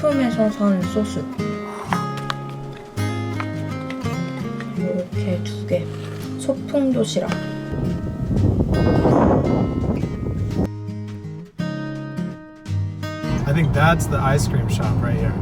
한품에서 산 소스 이렇게 두 개 소풍 도시락 I think that's the ice cream shop right here.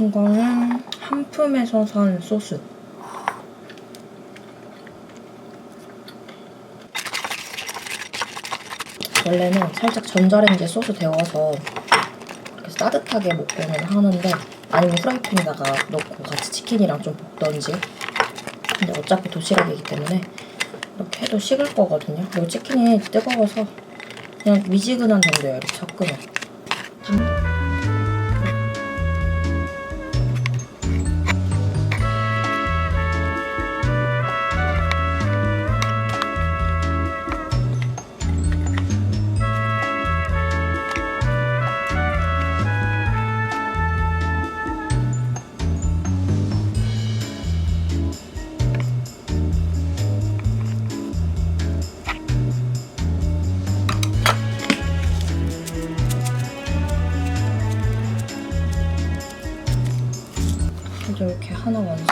이거는 한품에서 산 소스. 원래는 살짝 전자레인지에 소스 데워서 이렇게 따뜻하게 먹고는 하는데 아니면 프라이팬에다가 넣고 같이 치킨이랑 좀 볶던지. 근데 어차피 도시락이기 때문에 이렇게 해도 식을 거거든요. 그리고 치킨이 뜨거워서 그냥 미지근한 정도예요 이렇게 섞으면 그래서 이렇게 하나 완성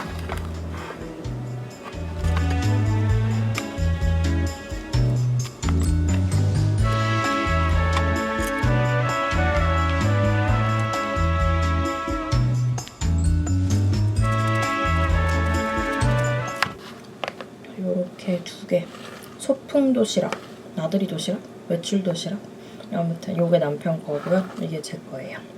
요렇게 두 개. 소풍 도시락 나들이 도시락 외출 도시락. 아무튼 요게 남편 거고요. 이게 제 거예요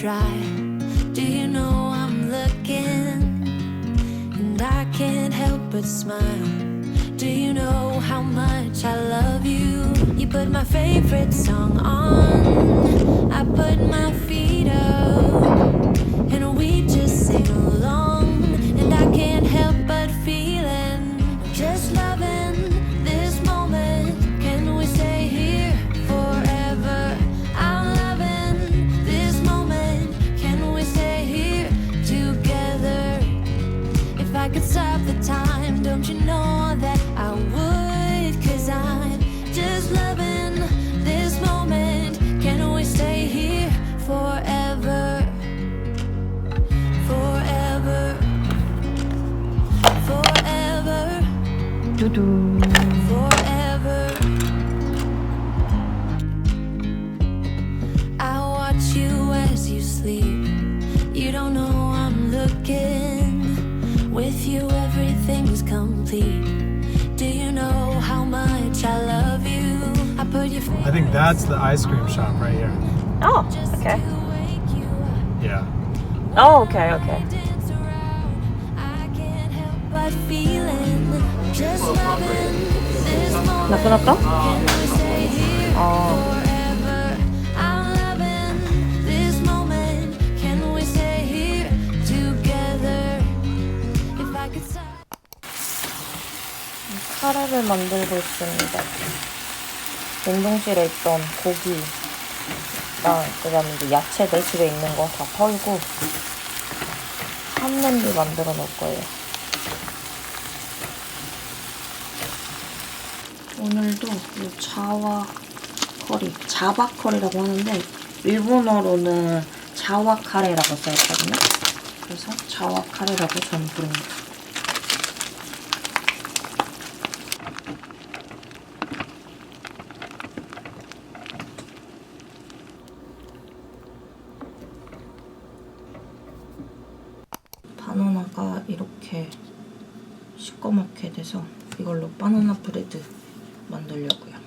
drive. Do you know I'm looking? And I can't help but smile. Do you know how much I love you? You put my favorite song on. I put my feet up. And we just sing you I think that's the ice cream shop right here. 어, just 오케이. to wake you up. Yeah. 어, 오케 I could stop. 카레를 만들고 있습니다. 냉동실에 있던 고기 랑 그다음에 이제 야채들 집에 있는 거 다 털고 한 냄비 만들어 놓을 거예요. 오늘도 이 자와 커리, 자바 커리라고 하는데 일본어로는 자와 카레라고 써있거든요. 그래서 자와 카레라고 저는 부릅니다. 바나나가 이렇게 시꺼멓게 돼서 이걸로 바나나 브레드 만들려고요.